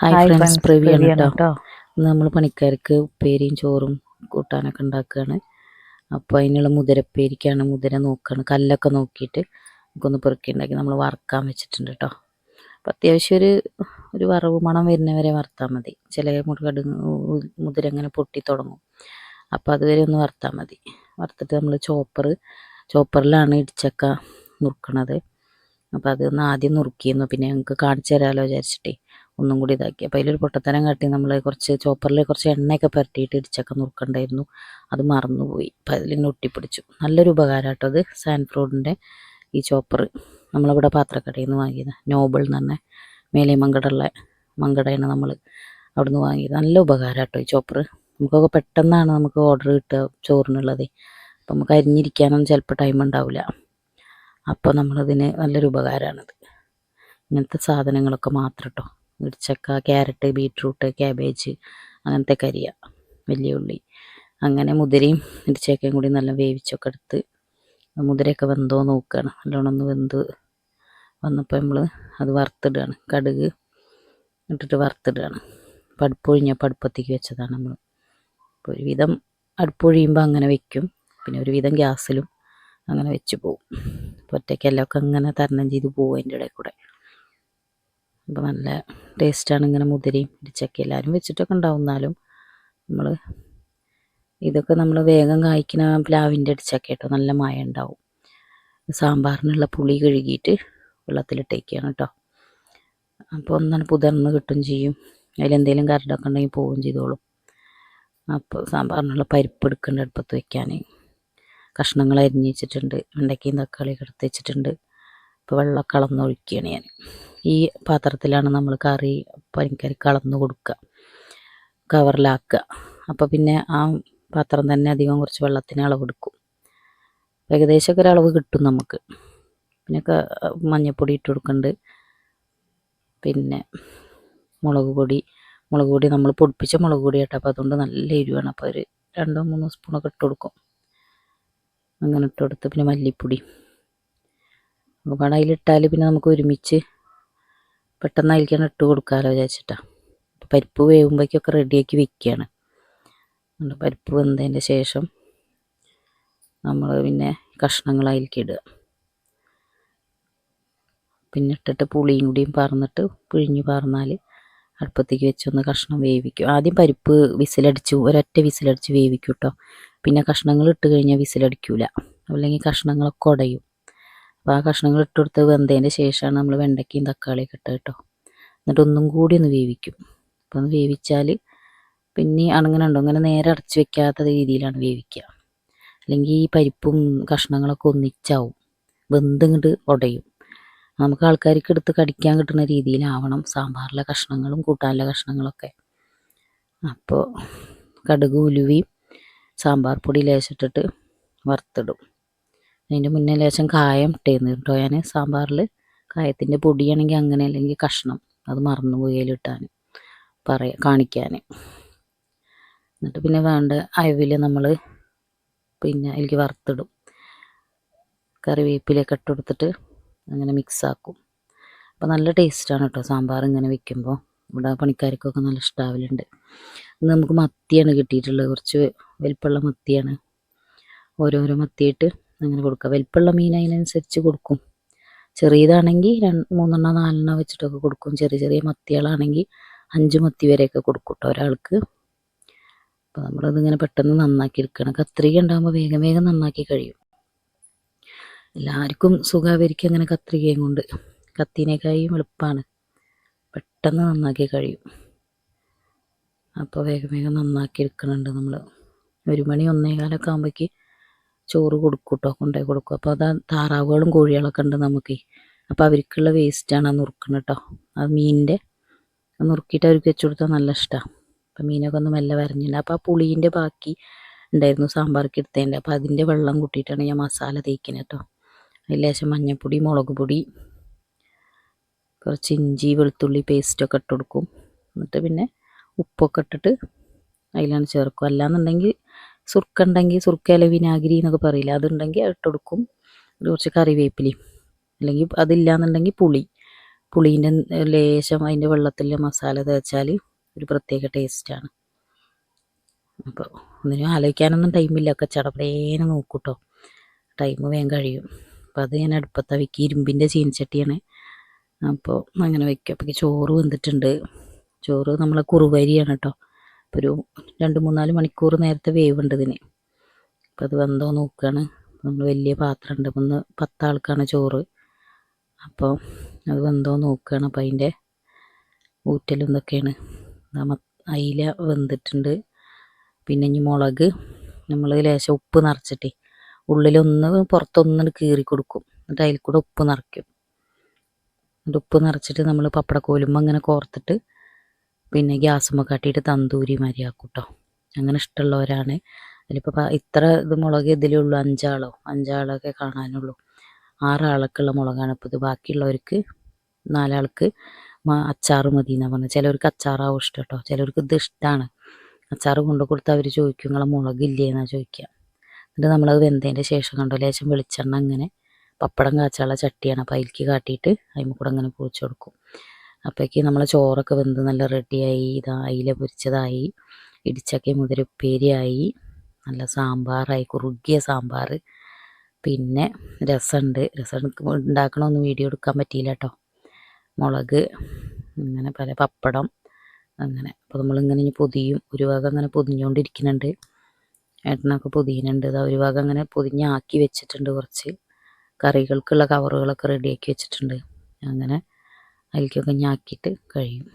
Hi friends പ്രവിയാണ് കേട്ടോ നമ്മൾ പണിക്കാർക്ക് ഉപ്പേരിയും ചോറും കൂട്ടാനൊക്കെ ഉണ്ടാക്കുകയാണ് അപ്പോൾ അതിനുള്ള മുതിരപ്പേരിക്കാണ്. മുതിര നോക്കുകയാണ് കല്ലൊക്കെ നോക്കിയിട്ട് നമുക്കൊന്ന് പെറുക്കി ഉണ്ടാക്കി നമ്മൾ വറുക്കാൻ വെച്ചിട്ടുണ്ട് കേട്ടോ അപ്പോൾ അത്യാവശ്യം ഒരു ഒരു വറവ് മണം വരുന്നവരെ വറുത്താൽ മതി. ചില മുറുകട് മുതിര അങ്ങനെ പൊട്ടി തുടങ്ങും. അപ്പോൾ അതുവരെ ഒന്ന് വറുത്താൽ മതി. വറുത്തിട്ട് നമ്മൾ ചോപ്പർ ചോപ്പറിലാണ് ഇടിച്ചക്ക നുറുക്കണത്. അപ്പോൾ അതൊന്ന് ആദ്യം നുറുക്കിയിരുന്നു. പിന്നെ ഞങ്ങൾക്ക് കാണിച്ചു തരാമല്ലോ വിചാരിച്ചിട്ടേ. ഒന്നും കൂടി ഇതാക്കി. അപ്പോൾ അതിലൊരു പൊട്ടത്തരം കാട്ടി നമ്മൾ കുറച്ച് ചോപ്പറിൽ കുറച്ച് എണ്ണയൊക്കെ പുരട്ടിയിട്ട് ഇടിച്ചൊക്കെ നുറുക്കണ്ടായിരുന്നു. അത് മറന്നുപോയി. അപ്പോൾ അതിലിങ്ങനെ ഒട്ടിപ്പിടിച്ചു. നല്ലൊരു ഉപകാരം കേട്ടോ അത് സാൻഫ്രോഡിന്റെ ഈ ചോപ്പർ നമ്മളിവിടെ പാത്രക്കടയിൽ നിന്ന് വാങ്ങിയത്. നോബിൾ എന്ന് പറഞ്ഞ മേലെ മങ്കടുള്ള മങ്കടയാണ് നമ്മൾ അവിടുന്ന് വാങ്ങിയത്. നല്ല ഉപകാരം കേട്ടോ ഈ ചോപ്പർ നമുക്കൊക്കെ പെട്ടെന്നാണ് നമുക്ക് ഓർഡർ കിട്ടുക ചോറിനുള്ളത്. അപ്പം നമുക്ക് അരിഞ്ഞിരിക്കാനൊന്നും ചിലപ്പോൾ ടൈം ഉണ്ടാവില്ല അപ്പോൾ നമ്മളതിന് നല്ലൊരു ഉപകാരമാണിത് ഇങ്ങനത്തെ സാധനങ്ങളൊക്കെ മാത്രം കേട്ടോ ഇടിച്ചക്ക ക്യാരറ്റ് ബീട്രൂട്ട് ക്യാബേജ് അങ്ങനത്തെ കരിയ വലിയ ഉള്ളി. അങ്ങനെ മുതിരയും മുരിച്ചക്കയും കൂടി നല്ല വേവിച്ചൊക്കെ എടുത്ത് മുതിരയൊക്കെ വെന്തോ നോക്കുകയാണ് നല്ലോണം ഒന്ന് വെന്ത് വന്നപ്പോൾ നമ്മൾ അത് വറുത്തിടുകയാണ് കടുക് ഇട്ടിട്ട് വറുത്തിടുകയാണ് പടുപ്പൊഴിഞ്ഞ പടുപ്പത്തേക്ക് വെച്ചതാണ് നമ്മൾ അപ്പോൾ ഒരുവിധം അടുപ്പൊഴിയുമ്പോൾ അങ്ങനെ വെക്കും. പിന്നെ ഒരുവിധം ഗ്യാസിലും അങ്ങനെ വെച്ച് പോവും. ഒറ്റയ്ക്കെല്ലാം ഒക്കെ അങ്ങനെ തരണം ചെയ്ത് പോകും അതിന്റെ ഇടയിൽ കൂടെ. അപ്പോൾ നല്ല ടേസ്റ്റാണ് ഇങ്ങനെ മുതിരി ഇടിച്ചക്ക എല്ലാവരും വെച്ചിട്ടൊക്കെ ഉണ്ടാവുന്നാലും നമ്മൾ ഇതൊക്കെ നമ്മൾ വേഗം കായ്ക്കുന്ന പ്ലാവിന്റെ അടിച്ചൊക്കെ കേട്ടോ. നല്ല മായ ഉണ്ടാവും. സാമ്പാറിനുള്ള പുളി കഴുകിയിട്ട് വെള്ളത്തിലിട്ടേക്കാണ് കേട്ടോ. അപ്പോൾ ഒന്നാണ് പുതർന്ന് കിട്ടും ചെയ്യും. അതിലെന്തെങ്കിലും കരടൊക്കെ ഉണ്ടെങ്കിൽ പോവുകയും ചെയ്തോളും. അപ്പോൾ സാമ്പാറിനുള്ള പരിപ്പ് എടുക്കേണ്ട അടുപ്പത്ത് വയ്ക്കാൻ കഷ്ണങ്ങൾ അരിഞ്ഞ് വെച്ചിട്ടുണ്ട്. വെണ്ടയ്ക്കയും തക്കാളിയൊക്കെ എടുത്ത് വെച്ചിട്ടുണ്ട്. ഇപ്പോൾ വെള്ളം കളന്നൊഴിക്കുകയാണ് ഞാൻ ഈ പാത്രത്തിലാണ് നമ്മൾ കറി പനിക്കറി കളന്ന് കൊടുക്കുക. കവറിലാക്കുക. അപ്പോൾ പിന്നെ ആ പാത്രം തന്നെ അധികം കുറച്ച് വെള്ളത്തിന് അളവെടുക്കും ഏകദേശമൊക്കെ ഒരളവ് കിട്ടും നമുക്ക്. പിന്നെ മഞ്ഞൾപ്പൊടി ഇട്ട് കൊടുക്കുന്നുണ്ട് പിന്നെ മുളക് പൊടി. മുളക് പൊടി നമ്മൾ പൊടിപ്പിച്ച മുളക് പൊടി കേട്ടോ അപ്പോൾ അതുകൊണ്ട് നല്ല എരിവാണ്. അപ്പോൾ ഒരു രണ്ടോ മൂന്നോ സ്പൂണൊക്കെ ഇട്ട് കൊടുക്കും. അങ്ങനെ ഇട്ട് കൊടുത്ത് പിന്നെ മല്ലിപ്പൊടി. അപ്പോൾ കടയിലിട്ടാൽ പിന്നെ നമുക്ക് ഒരുമിച്ച് പെട്ടെന്ന് ഇട്ട് കൊടുക്കാമല്ലോ വിചാരിച്ചിട്ടാണ് പരിപ്പ് വേവുമ്പോഴേക്കൊക്കെ റെഡിയാക്കി വെക്കുകയാണ് പരിപ്പ് വെന്തതിന്റെ ശേഷം നമ്മൾ പിന്നെ കഷ്ണങ്ങൾ അതിലേക്ക് ഇടുക. പിന്നെ ഇട്ടിട്ട് പുളിയും കൂടിയും പറന്നിട്ട് പിഴിഞ്ഞ് പറന്നാൽ അടുപ്പത്തേക്ക് വെച്ചൊന്ന് കഷ്ണം വേവിക്കും. ആദ്യം പരിപ്പ് വിസിലടിച്ച് ഒരൊറ്റ വിസിലടിച്ച് വേവിക്കും കേട്ടോ പിന്നെ കഷ്ണങ്ങൾ ഇട്ട് കഴിഞ്ഞാൽ വിസിലടിക്കൂല. അല്ലെങ്കിൽ കഷ്ണങ്ങളൊക്കെ ഉടയും അപ്പോൾ ആ കഷ്ണങ്ങൾ ഇട്ട് കൊടുത്ത് വെന്തതിന്റെ ശേഷമാണ് നമ്മൾ വെണ്ടയ്ക്കയും തക്കാളിയൊക്കെ ഇട്ടത് കേട്ടോ. എന്നിട്ട് ഒന്നും കൂടി ഒന്ന് വേവിക്കും. അപ്പോൾ ഒന്ന് വേവിച്ചാൽ പിന്നെ അണങ്ങനുണ്ടോ അങ്ങനെ നേരെ അടച്ച് വെക്കാത്ത രീതിയിലാണ് വേവിക്കുക. അല്ലെങ്കിൽ ഈ പരിപ്പും കഷ്ണങ്ങളൊക്കെ ഒന്നിച്ചാവും. വെന്തിങ്ങോട്ട് ഉടയും. നമുക്ക് ആൾക്കാർക്ക് എടുത്ത് കടിക്കാൻ കിട്ടുന്ന രീതിയിലാവണം. സാമ്പാറിലെ കഷ്ണങ്ങളും കൂട്ടാനിലെ കഷ്ണങ്ങളൊക്കെ. അപ്പോൾ കടുക് ഉലുവയും സാമ്പാർ പൊടി ലേശിട്ടിട്ട് വറുത്തിടും. അതിന്റെ മുന്നേ ലേശം കായം ഇട്ടേന്ന് കേട്ടോ ഞാൻ സാമ്പാറിൽ കായത്തിന്റെ പൊടിയാണെങ്കിൽ അങ്ങനെ അല്ലെങ്കിൽ കഷ്ണം. അത് മറന്നു പോയാലിട്ടാൻ പറയാ കാണിക്കാൻ എന്നിട്ട് പിന്നെ വേണ്ട അയവിൽ നമ്മൾ പിന്നെ അതിലേക്ക് വറുത്തിടും. കറിവേപ്പിലൊക്കെ ഇട്ട് കൊടുത്തിട്ട് അങ്ങനെ മിക്സാക്കും അപ്പോൾ നല്ല ടേസ്റ്റാണ് കേട്ടോ സാമ്പാർ ഇങ്ങനെ വെക്കുമ്പോൾ ഇവിടെ പണിക്കാർക്കൊക്കെ നല്ല ഇഷ്ടാവലുണ്ട്. ഇന്ന് നമുക്ക് മത്തിയാണ് കിട്ടിയിട്ടുള്ളത്. കുറച്ച് വലിപ്പമുള്ള മത്തിയാണ്. ഓരോരോ മത്തിയിട്ട് അങ്ങനെ കൊടുക്കുക. വലിപ്പമുള്ള മീൻ അതിനനുസരിച്ച് കൊടുക്കും. ചെറിയതാണെങ്കിൽ രണ്ട് മൂന്നെണ്ണം നാലെണ്ണം വെച്ചിട്ടൊക്കെ കൊടുക്കും. ചെറിയ ചെറിയ മത്തികളാണെങ്കിൽ അഞ്ച് മത്തി വരെയൊക്കെ കൊടുക്കും കേട്ടോ ഒരാൾക്ക്. അപ്പോൾ നമ്മളതിങ്ങനെ പെട്ടെന്ന് നന്നാക്കി എടുക്കണം. കത്രിക ഉണ്ടാകുമ്പോൾ വേഗം വേഗം നന്നാക്കി കഴിയും. എല്ലാവർക്കും സുഖാവരിക്കും അങ്ങനെ കത്രികയും കൊണ്ട്. കത്തിനേക്കായും എളുപ്പമാണ്. പെട്ടെന്ന് നന്നാക്കി കഴിയും. അപ്പോൾ വേഗം വേഗം നന്നാക്കി എടുക്കണുണ്ട് നമ്മൾ ഒരു മണി ഒന്നേകാലൊക്കെ ആകുമ്പോഴേക്ക് ചോറ് കൊടുക്കും കേട്ടോ കൊണ്ടുപോയി കൊടുക്കും. അപ്പോൾ അത് താറാവുകളും കോഴികളൊക്കെ ഉണ്ട് നമുക്ക്. അപ്പോൾ അവർക്കുള്ള വേസ്റ്റാണ് ആ നുറുക്കണം കേട്ടോ ആ മീനിന്റെ നുറുക്കിയിട്ട് അവർക്ക് വെച്ച് കൊടുത്താൽ നല്ല ഇഷ്ടമാണ് അപ്പോൾ മീനൊക്കെ ഒന്ന് മെല്ലെ വരഞ്ഞിട്ടുണ്ട് അപ്പോൾ ആ പുളീന്റെ ബാക്കി ഉണ്ടായിരുന്നു സാമ്പാർക്ക് എടുത്തതിന്റെ അപ്പോൾ അതിന്റെ വെള്ളം കൂട്ടിയിട്ടാണ് ഞാൻ മസാല തേക്കുന്നത് കേട്ടോ അതിൽ ശേഷം മഞ്ഞൾപ്പൊടി മുളക് പൊടി കുറച്ച് ഇഞ്ചി വെളുത്തുള്ളി പേസ്റ്റൊക്കെ ഇട്ട് കൊടുക്കും. എന്നിട്ട് പിന്നെ ഉപ്പൊക്കെ ഇട്ടിട്ട് അതിലാണ് ചേർക്കും. അല്ലാന്നുണ്ടെങ്കിൽ സുർക്ക ഉണ്ടെങ്കിൽ സുർക്ക വിനാഗിരി എന്നൊക്കെ പറയില്ല? അതുണ്ടെങ്കിൽ അത് കുറച്ച് കറിവേപ്പിലയും. അല്ലെങ്കിൽ അതില്ലാന്നുണ്ടെങ്കിൽ പുളി. പുളീന്റെ ലേശം അതിന്റെ വെള്ളത്തിൽ മസാല തേച്ചാൽ ഒരു പ്രത്യേക ടേസ്റ്റാണ്. അപ്പോൾ ഒന്നിനും ആലോചിക്കാനൊന്നും ടൈമില്ല. ഒക്കെ ചടപടേനെ നോക്കൂട്ടോ. ടൈം വേഗം കഴിയും. അപ്പോൾ അത് ഞാൻ അടുപ്പത്ത വെക്കുക ഇരുമ്പിന്റെ ചീനച്ചട്ടിയാണ്. അപ്പോൾ അങ്ങനെ വയ്ക്കും അപ്പോൾ ചോറ് വെന്തിട്ടുണ്ട്. ചോറ് നമ്മളെ കുറുവരിയാണ് കേട്ടോ. അപ്പോൾ ഒരു രണ്ട് മൂന്നാൽ മണിക്കൂർ നേരത്തെ വേവുണ്ട് ഇതിന്. അപ്പോൾ അത് വെന്തോ നോക്കുകയാണ് നമ്മൾ വലിയ പാത്രം ഉണ്ട് ഒന്ന് പത്താൾക്കാണ് ചോറ്. അപ്പോൾ അത് വെന്തോ നോക്കുകയാണ് അപ്പോൾ അതിന്റെ ഊറ്റലും ഇതൊക്കെയാണ്. അയില വെന്തിട്ടുണ്ട്. പിന്നെ ഇനി മുളക്. നമ്മൾ ലേശം ഉപ്പ് നിറച്ചിട്ടേ ഉള്ളിലൊന്ന് പുറത്തൊന്ന് കീറി കൊടുക്കും. എന്നിട്ട് അതിൽ കൂടെ ഉപ്പ് നിറയ്ക്കും. എന്നിട്ട് ഉപ്പ് നിറച്ചിട്ട് നമ്മൾ പപ്പട കോലുമ്പോൾ അങ്ങനെ കോർത്തിട്ട് പിന്നെ ഗ്യാസുമ്മ കാട്ടിയിട്ട് തന്തൂരി മരിയാക്കും കേട്ടോ അങ്ങനെ ഇഷ്ടമുള്ളവരാണ്. അതിലിപ്പോൾ ഇത്ര ഇത് മുളക് ഇതിലേ ഉള്ളൂ അഞ്ചാളോ അഞ്ചാളൊക്കെ കാണാനുള്ളൂ. ആറാളൊക്കെയുള്ള മുളകാണ്. ഇപ്പോൾ ഇത് ബാക്കിയുള്ളവർക്ക് നാലാൾക്ക് അച്ചാറ് മതി എന്നാണ് പറഞ്ഞത് ചിലവർക്ക് അച്ചാറാവും ഇഷ്ടം കേട്ടോ ചിലവർക്ക് ഇത് ഇഷ്ടമാണ് അച്ചാറ് കൊണ്ടു കൊടുത്താൽ അവർ ചോദിക്കും നിങ്ങളെ മുളകില്ലേ എന്നാണ് ചോദിക്കുക എന്നിട്ട് നമ്മളത് വെന്തതിന്റെ ശേഷം കണ്ടോ ലേശം വെളിച്ചെണ്ണ അങ്ങനെ പപ്പടം കാച്ചാനുള്ള ചട്ടിയാണ്. അപ്പോൾ അതിലേക്ക് കാട്ടിയിട്ട് അതിന് കൂടെ അങ്ങനെ പൊളിച്ചു കൊടുക്കും അപ്പോഴേക്ക് നമ്മൾ ചോറൊക്കെ വെന്ത് നല്ല റെഡിയായി ഇതാ അയില പൊരിച്ചതായി ഇടിച്ചക്ക മുതിരുപ്പേരിയായി നല്ല സാമ്പാറായി കുറുകിയ സാമ്പാർ പിന്നെ രസമുണ്ട് രസം ഉണ്ടാക്കണമൊന്നും വീഡിയോ എടുക്കാൻ പറ്റിയില്ല കേട്ടോ മുളക് അങ്ങനെ പല പപ്പടം അങ്ങനെ. അപ്പോൾ നമ്മളിങ്ങനെ ഇനി പൊതിയും. ഒരു ഭാഗം അങ്ങനെ പൊതിഞ്ഞുകൊണ്ടിരിക്കുന്നുണ്ട് ഏട്ടനൊക്കെ പൊതിയുന്നുണ്ട്. ഇതാ ഒരു ഭാഗം അങ്ങനെ പൊതിഞ്ഞാക്കി വെച്ചിട്ടുണ്ട് കുറച്ച്. കറികൾക്കുള്ള കവറുകളൊക്കെ റെഡിയാക്കി വെച്ചിട്ടുണ്ട്. അങ്ങനെ അതിലേക്കൊക്കെ ഞാക്കിയിട്ട് കഴിയും.